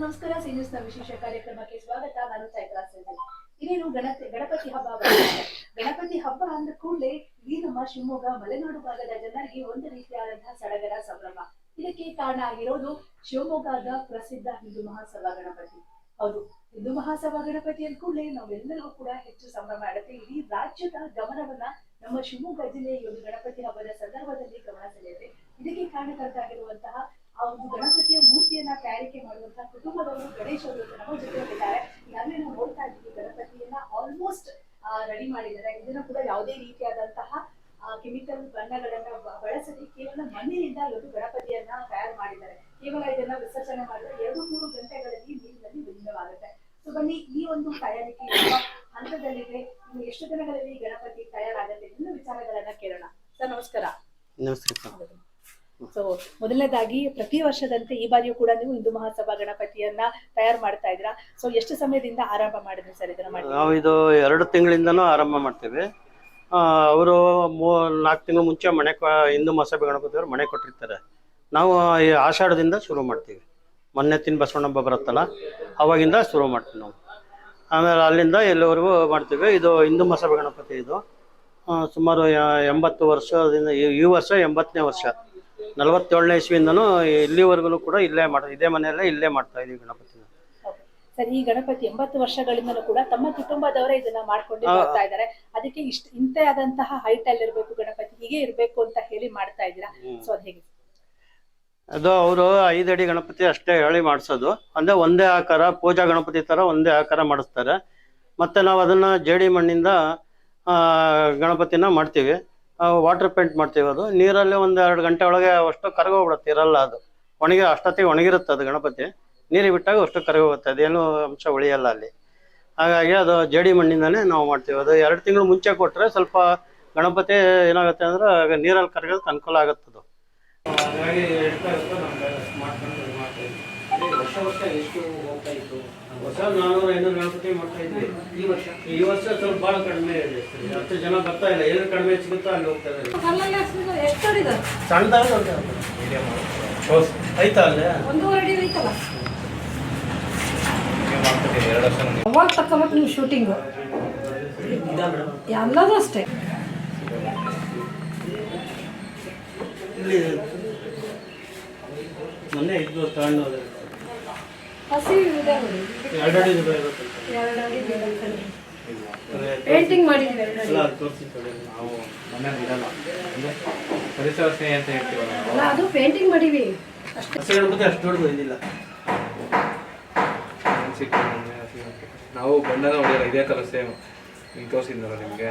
ನಮಸ್ಕಾರ ಸಿ ನ್ಯೂಸ್ನ ವಿಶೇಷ ಕಾರ್ಯಕ್ರಮಕ್ಕೆ ಸ್ವಾಗತ. ನಾನು ಚೈತ್ರಾ ಇನ್ನೇನು ಗಣಪತಿ ಗಣಪತಿ ಹಬ್ಬ. ಗಣಪತಿ ಹಬ್ಬ ಅಂದ ಕೂಡಲೇ ಈ ನಮ್ಮ ಶಿವಮೊಗ್ಗ, ಮಲೆನಾಡು ಭಾಗದ ಜನರಿಗೆ ಒಂದು ರೀತಿಯಾದಂತಹ ಸಡಗರ ಸಂಭ್ರಮ. ಇದಕ್ಕೆ ಕಾರಣ ಆಗಿರೋದು ಶಿವಮೊಗ್ಗದ ಪ್ರಸಿದ್ಧ ಹಿಂದೂ ಮಹಾಸಭಾ ಗಣಪತಿ. ಹೌದು, ಹಿಂದೂ ಮಹಾಸಭಾ ಗಣಪತಿ ಅಂದ ಕೂಡಲೇ ನಾವೆಲ್ಲರೂ ಕೂಡ ಹೆಚ್ಚು ಸಂಭ್ರಮ ಮಾಡುತ್ತೆ ಇಡೀ ರಾಜ್ಯದ ಗಮನವನ್ನ ನಮ್ಮ ಶಿವಮೊಗ್ಗ ಜಿಲ್ಲೆಯ ಒಂದು ಗಣಪತಿ ಹಬ್ಬದ ಸಂದರ್ಭದಲ್ಲಿ ಗಮನ ಸೆಳೆಯುತ್ತೆ. ಇದಕ್ಕೆ ಕಾರಣಕರ್ತಾಗಿರುವಂತಹ ಒಂದು ಗಣಪತಿಯ ಮೂರ್ತಿಯನ್ನ ತಯಾರಿಕೆ ಮಾಡುವಂತಹ ಕುಟುಂಬದವರು ಗಣೇಶ್ ಅವರು ನಮ್ಮ ನಾವು ನೋಡ್ತಾ ಇದ್ದೀವಿ ಗಣಪತಿಯನ್ನ ಆಲ್ಮೋಸ್ಟ್ ರೆಡಿ ಮಾಡಿದ್ದಾರೆ. ಇದನ್ನ ಕೂಡ ಯಾವುದೇ ರೀತಿಯಾದಂತಹ ಕೆಮಿಕಲ್ ಬಣ್ಣಗಳನ್ನ ಬಳಸದೆ ಕೇವಲ ಮಣ್ಣಿನಿಂದ ಇವತ್ತು ಗಣಪತಿಯನ್ನ ತಯಾರು ಮಾಡಿದ್ದಾರೆ. ಕೇವಲ ಇದನ್ನ ವಿಸರ್ಜನೆ ಮಾಡಿದ್ರೆ ಎರಡು ಮೂರು ಗಂಟೆಗಳಲ್ಲಿ ನೀರಿನಲ್ಲಿ ವಿಲೀನವಾಗುತ್ತೆ ಸೊ ಬನ್ನಿ, ಈ ಒಂದು ತಯಾರಿಕೆ ಹಂತದಲ್ಲಿದೆ? ಎಷ್ಟು ದಿನಗಳಲ್ಲಿ ಗಣಪತಿ ತಯಾರಾಗುತ್ತೆ? ಇನ್ನೂ ವಿಚಾರಗಳನ್ನ ಕೇಳೋಣ. ಸರ್, ನಮಸ್ಕಾರ. ನಮಸ್ಕಾರ ಸೊ ಮೊದಲನೇದಾಗಿ ಪ್ರತಿ ವರ್ಷದಂತೆ ಈ ಬಾರಿಯೂ ಕೂಡ ನೀವು ಹಿಂದೂ ಮಹಾಸಭಾ ಗಣಪತಿಯನ್ನ ತಯಾರು ಮಾಡ್ತಾ ಇದ್ದೀರಾ? ಸೊ ಎಷ್ಟು ಸಮಯದಿಂದ ಆರಂಭ ಮಾಡಿದ್ರಿ ಸರ್ ಇದನ್ನ ಮಾಡಿ ನಾವು ಇದು ಎರಡು ತಿಂಗಳಿಂದನೂ ಆರಂಭ ಮಾಡ್ತೇವೆ. ಅವರು ಮೂ, ನಾಲ್ಕು ತಿಂಗಳು ಮುಂಚೆ ಮನೆ ಹಿಂದೂ ಮಹಾಸಭೆ ಗಣಪತಿಯವರು ಮನೆ ಕೊಟ್ಟಿರ್ತಾರೆ. ನಾವು ಈ ಆಷಾಢದಿಂದ ಶುರು ಮಾಡ್ತೀವಿ. ಮೊನ್ನೆ ತಿನ್ ಬಸವಣ್ಣ ಹಬ್ಬ ಬರುತ್ತಲ್ಲ, ಅವಾಗಿಂದ ಶುರು ಮಾಡ್ತೀವಿ ನಾವು. ಆಮೇಲೆ ಅಲ್ಲಿಂದ ಎಲ್ಲಿವರೆಗೂ ಮಾಡ್ತೀವಿ. ಇದು ಹಿಂದೂ ಮಹಾಸಭೆ ಗಣಪತಿ ಇದು. ಸುಮಾರು ಎಂಬತ್ತು ವರ್ಷದಿಂದ, ಈ- ಈ ವರ್ಷ ಎಂಬತ್ತನೇ ವರ್ಷ. ನಲವತ್ತೇಳನೇ ಇಸ್ವಿಯಿಂದನು ಇಲ್ಲಿವರೆಗೂ ಕೂಡ ಇಲ್ಲೇ ಮಾಡ ಇದೇ ಮನೆಯಲ್ಲೇ ಇಲ್ಲೇ ಮಾಡ್ತಾ ಇದೀವಿ ಗಣಪತಿನ ಸರ್ ಈ ಗಣಪತಿ ಎಂಬತ್ತು ವರ್ಷಗಳಿಂದಲೂ ಕೂಡ ತಮ್ಮ ಕುಟುಂಬದವರೇ ಇದನ್ನ ಮಾಡ್ಕೊಂಡು ಬರ್ತಾ ಇದ್ದಾರೆ. ಅದಕ್ಕೆ ಇಷ್ಟ ಇಂತೆ ಆದಂತಹ ಹೈಟ್ ಅಲ್ಲಿ ಇರಬೇಕು ಗಣಪತಿ ಹೀಗೆ ಇರಬೇಕು ಅಂತ ಹೇಳಿ ಮಾಡ್ತಾ ಇದ್ದೀರಾ? ಸೊ ಅದ್ ಹೇಗೆ? ಅದು ಅವರು ಐದಡಿ ಗಣಪತಿ ಅಷ್ಟೇ ಹೇಳಿ ಮಾಡಿಸೋದು. ಅಂದ್ರೆ ಒಂದೇ ಆಕಾರ ಪೂಜಾ ಗಣಪತಿ ತರ ಒಂದೇ ಆಕಾರ ಮಾಡಿಸ್ತಾರೆ. ಮತ್ತೆ ನಾವು ಅದನ್ನ ಜೇಡಿ ಮಣ್ಣಿಂದ ಆ, ಗಣಪತಿನ ಮಾಡ್ತೀವಿ. ವಾಟರ್ ಪೇಂಟ್ ಮಾಡ್ತೀವಿ ಅದು. ನೀರಲ್ಲಿ ಒಂದು ಎರಡು ಗಂಟೆ ಒಳಗೆ ಅಷ್ಟು ಕರಗೋಗ್ಬಿಡುತ್ತೆ ಇರಲ್ಲ ಅದು. ಒಣಗಿ ಅಷ್ಟೊತ್ತಿಗೆ ಒಣಗಿರುತ್ತೆ ಅದು ಗಣಪತಿ. ನೀರಿಗೆ ಬಿಟ್ಟಾಗ ಅಷ್ಟು ಕರಗೋಗುತ್ತೆ ಅದೇನು ಅಂಶ ಉಳಿಯಲ್ಲ ಅಲ್ಲಿ. ಹಾಗಾಗಿ ಅದು ಜೇಡಿ ಮಣ್ಣಿಂದಾನೆ ನಾವು ಮಾಡ್ತೀವಿ. ಅದು ಎರಡು ತಿಂಗಳು ಮುಂಚೆ ಕೊಟ್ಟರೆ ಸ್ವಲ್ಪ ಗಣಪತಿ ಏನಾಗುತ್ತೆ ಅಂದ್ರೆ ಆಗ ನೀರಲ್ಲಿ ಕರಗೋದಕ್ಕೆ ಅನುಕೂಲ ಆಗುತ್ತೆ ಅದು. ಹಾಗಾಗಿ ಎಷ್ಟು ಹೊಸ ನಾನೂರು ಐನೂರು ಗಣಪತಿ ಮಾಡ್ತಾ ಇದ್ವಿ ಈ ವರ್ಷ ಈ ವರ್ಷ ಸ್ವಲ್ಪ ಬಹಳ ಕಡಿಮೆ ಇದೆ ಸರಿ. ಹತ್ತು ಜನ ಬರ್ತಾ ಇಲ್ಲ. ಏನು ಕಡಿಮೆ ಸಿಗುತ್ತೋ ಅಲ್ಲಿ ಹೋಗ್ತಾ ಇದ್ದಾರೆ. ಸಣ್ಣದಾಗ ಆಯ್ತಾ ಅಲ್ಲೇ? ಒಂದೂವರೆ ಅಡಿ ಐತಲ್ಲ ಎರಡು ವರ್ಷ ಅವಾಗ ತಕ್ಕೊಬೇಕು ನೀವು ಶೂಟಿಂಗು ಎಲ್ಲದೂ ಅಷ್ಟೇ. ಇಲ್ಲಿ ಮೊನ್ನೆ ಇದ್ದು ತಗೊಂಡು ಹೋದೆ. ಹಸಿ ಇದೆ ನೋಡಿ. ಎರಡು ಅಡಿ ದೂರ ಇರುತ್ತಂತೆ. ಎರಡು ಅಡಿ ಪೇಂಟಿಂಗ್ ಎರಡು ಅಡಿ. ನಾವು ಮನೇಲಿ ಇರಲ್ಲ. ಅಂದ್ರೆ ಪರಿಸರ ಸ್ನೇಹಿ ಅಂತ ಹೇಳ್ತೀವಲ್ಲ ಅಲ್ಲ ಅದು ಪೇಂಟಿಂಗ್ ಮಾಡೀವಿ. ಅಷ್ಟು. ಹಸಿರು. ನಾವು ಬಣ್ಣನ ಹೊಡೆಯಲ್ಲ ಇದೇ ತರ ಸೇಮ್. ಹಿಂಗೆ ತೋರಿಸಿದ್ನಲ್ಲ ನಿಮಗೆ?